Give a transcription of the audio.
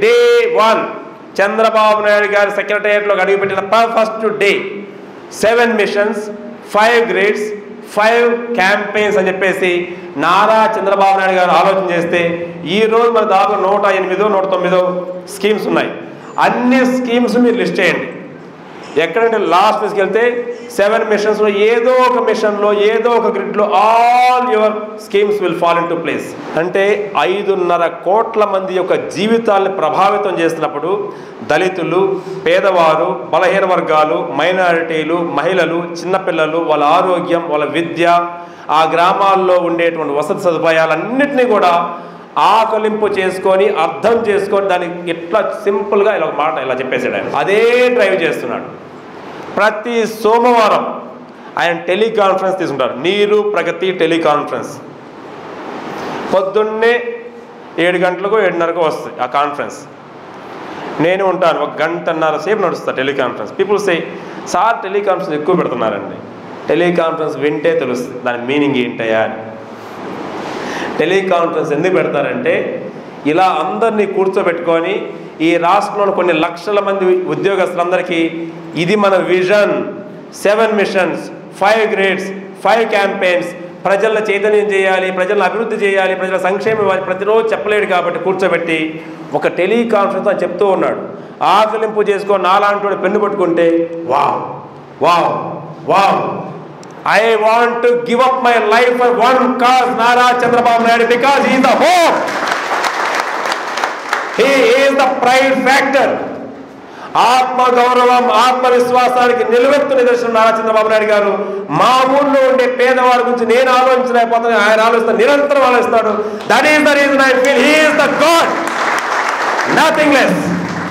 Day one Chandrababu Naidu గారి సెక్రటేరియట్లో అడుగుపెట్టిన first day. Seven missions five grades five campaigns అని చెప్పేసి నారా చంద్రబాబు నాయుడు గారు ఆలోచన చేస్తే ఈ రోజు మన దాదాపు నూట ఎనిమిదో నూట తొమ్మిదో స్కీమ్స్ ఉన్నాయి. అన్ని స్కీమ్స్ మీరు లిస్ట్ చేయండి. ఎక్కడంటే లాస్ట్ తీసుకెళ్తే సెవెన్ మిషన్స్లో ఏదో ఒక మిషన్లో ఏదో ఒక గ్రిడ్లో all your schemes will fall in to place. అంటే ఐదున్నర కోట్ల మంది యొక్క జీవితాల్ని ప్రభావితం చేస్తున్నప్పుడు దళితులు పేదవారు బలహీన వర్గాలు మైనారిటీలు మహిళలు చిన్నపిల్లలు వాళ్ళ ఆరోగ్యం వాళ్ళ విద్య ఆ గ్రామాల్లో ఉండేటువంటి వసతి సదుపాయాలన్నింటినీ కూడా ఆకలింపు చేసుకొని అర్థం చేసుకొని దానికి ఇట్లా సింపుల్గా ఇలా ఒక మాట ఇలా చెప్పేసాడు ఆయన. అదే డ్రైవ్ చేస్తున్నాడు. ప్రతి సోమవారం ఆయన టెలికాన్ఫరెన్స్ తీసుకుంటారు నీరు ప్రగతి టెలికాన్ఫరెన్స్. పొద్దున్నే ఏడు గంటలకు ఏడున్నరకు వస్తుంది ఆ కాన్ఫరెన్స్. నేను ఉంటాను. ఒక గంటన్నర సేపు నడుస్తా teleconference. People say sir teleconference ఎక్కువ పెడుతున్నారండి. టెలికాన్ఫరెన్స్ వింటే తెలుస్తుంది. దాని మీనింగ్ ఏంటయ్యా అని. టెలికాన్ఫరెన్స్ ఎందుకు పెడతారంటే ఇలా అందరినీ కూర్చోబెట్టుకొని ఈ రాష్ట్రంలో కొన్ని లక్షల మంది ఉద్యోగస్తులందరికీ ఇది మన vision. Seven missions five grades five campaigns. ప్రజలను చైతన్యం చేయాలి ప్రజలను అభివృద్ధి చేయాలి ప్రజల సంక్షేమం ఇవ్వాలి. ప్రతిరోజు చెప్పలేడు కాబట్టి కూర్చోబెట్టి ఒక టెలికాన్ఫరెన్స్ అని చెప్తూ ఉన్నాడు. ఆకలింపు చేసుకొని నాలాంటి పెన్ను పట్టుకుంటే wow wow wow I want to give up my life for one cause Nara Chandrababu Naidu because he the hope he is the pride factor ఆత్మగౌరవం ఆత్మవిశ్వాసానికి నిలువెత్తు నిదర్శనం నారా చంద్రబాబు నాయుడు గారు మా ఊళ్ళో ఉండే పేదవాడి గురించి నేను ఆలోచించలేకపోతాను ఆయన ఆలోచిస్తాను నిరంతరం ఆలోచిస్తాడు. That is the reason I feel he is the god nothing less